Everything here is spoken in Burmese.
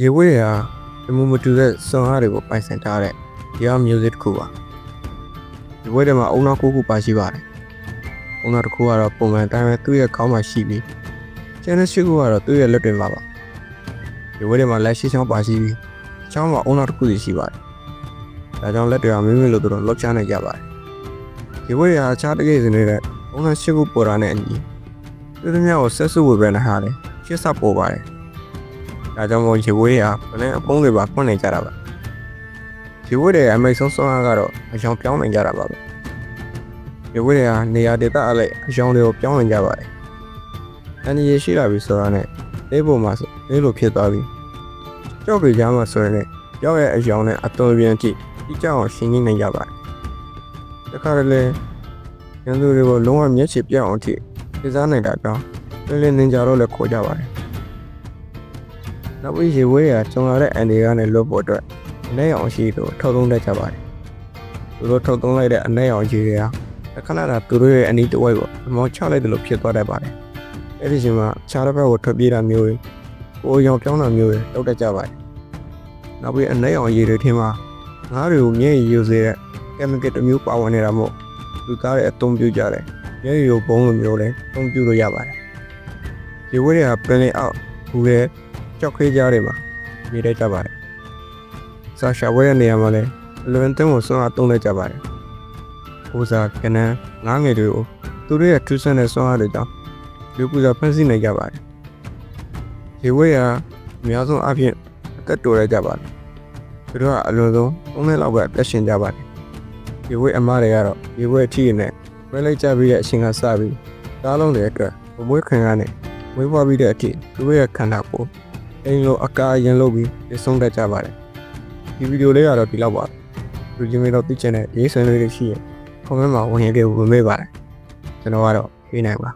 ရေဝဲရာတမူမတူတဲ့စွန်အားတွေကိုပိုင်ဆိုင်ထားတဲ့တရားမျိုးစစ်တစ်ခုပါရေဝဲထဲမှာအုံနောက်ကိုခုပါရှိပါတယ်အုံနောက်တစ်ခုကတော့ပုံမှန်အတိုင်းပဲသူ့ရဲ့ခေါင်းမှာရှိပြီးကျန်တဲ့ရှိခုကတော့သူ့ရဲ့လက်တွေမှာပါရေဝဲထဲမှာလက်ရှိချောင်းပါရှိပြီးချောင်းမှာအုံနောက်တစ်ခုစီရှိပါတယ်ဒါကြောင့်လက်တွေကမိမိလိုသူတို့လောက်ချနိုင်ကြပါတယ်ရေဝဲရာအခြားတကယ်စနေတဲ့ပုံစံရှိခုပေါ်တာနဲ့အညီသူတို့များကိုဆက်စုဝေပဲနဲ့ဟာတယ်ရှစ်ဆက်ပေါ်ပါတယ် ဒါကြောင့်မို့ရေဝေးရဘလင်းအပုံးတွေပါဖွင့်နေကြတာပါရေဝေးတွေအမိတ်ဆုံးဆုံးအားကတော့အယောင်ပြောင်းနေကြတာပါပဲရေဝေးတွေကနေရာဒေသအလိုက်အယောင်တွေကိုပြောင်းနေကြပါတယ်အန်ဒီရရှိလာပြီဆိုတာနဲ့လေးပုံမှာဆိုလေးလိုဖြစ်သွားပြီကြောက်ပေကြမှာဆိုရင်လည်းကြောက်ရဲ့အယောင်နဲ့အသွင်ပြန်ကြည့်ဒီကြောက်အောင်ရှင်းနေနိုင်ကြပါတယ်တခါတလေရန်သူတွေကိုလုံးဝမျက်ခြေပြတ်အောင်အထိပြစားနိုင်တာကြောင့်လင်းလင်းနင်ကြတော့လည်းခေါ်ကြပါတယ် နောက်ပြီးရေဝဲရကျုံလာတဲ့အန်ဒီကနေလွတ်ဖို့အတွက်အနေရောင်ရှိသူထုတ်သုံးတတ်ကြပါတယ်။သူတို့ထုတ်သုံးလိုက်တဲ့အနေရောင်ကြီးတွေကခဏတာသူတို့ရဲ့အနီးတစ်ဝိုက်ကိုအမောင်းချလိုက်တယ်လို့ဖြစ်သွားတတ်ပါတယ်။အဲဒီချိန်မှာခြားတစ်ဖက်ကိုထွက်ပြေးတာမျိုးတွေကိုယ်ရောင်ပြောင်းတာမျိုးတွေလုပ်တတ်ကြပါတယ်။နောက်ပြီးအနေရောင်ရည်တွေထင်းမှာငါးတွေကိုမျက်ရည်ယူစေတဲ့ကင်မကယ်တစ်မျိုးပါဝင်နေတာမို့လူသားတွေအသုံးပြုကြတယ်။မျက်ရည်ကိုပုံးလိုမျိုးလည်းအသုံးပြုလို့ရပါတယ်။ရေဝဲတွေကပင်လင်အောက်ဘူးတဲ့ ကြောက်ခေးကြားတွေမှာနေတတ်ကြပါတယ်။စာရှာဝဲတဲ့နေရာမှာလည်းအလွန်တင်းကိုစွမ်းအားသုံးလိုက်ကြပါတယ်။ဟိုစာကနန်းငားငယ်တွေကိုသူတို့ရဲ့ထူးဆန်းတဲ့စွမ်းအားတွေကြောင့်လူပူဇော်ဖန်ဆီးနိုင်ကြပါတယ်။ရေဝဲရာအများဆုံးအဖြစ်အသက်တော်ရကြပါတယ်။သူတို့ကအလွန်ဆုံး၃နှစ်လောက်ပဲအသက်ရှင်ကြပါတယ်။ရေဝဲအမားတွေကတော့ရေဝဲအထီးနဲ့ဝဲလိုက်ကြပြီးတဲ့အချိန်ကစပြီးသားလုံးတွေအတွက်မမွေးခင်ကနေမွေးဖွားပြီးတဲ့အထိသူတို့ရဲ့ခန္ဓာကိုယ် အိမ်လိုအကာအရင်လုပ်ပြီးပြဆုံးတတ်ကြပါတယ်ဒီဗီဒီယိုလေးကတော့ဒီလောက်ပါလူချင်းမင်းတို့သိချင်တဲ့ရေးဆွေးနွေးလေးရှိရင် comment မှာဝင်ရခဲ့ဖို့မမေ့ပါတယ်ကျွန်တော်ကတော့ရေးနိုင်ပါ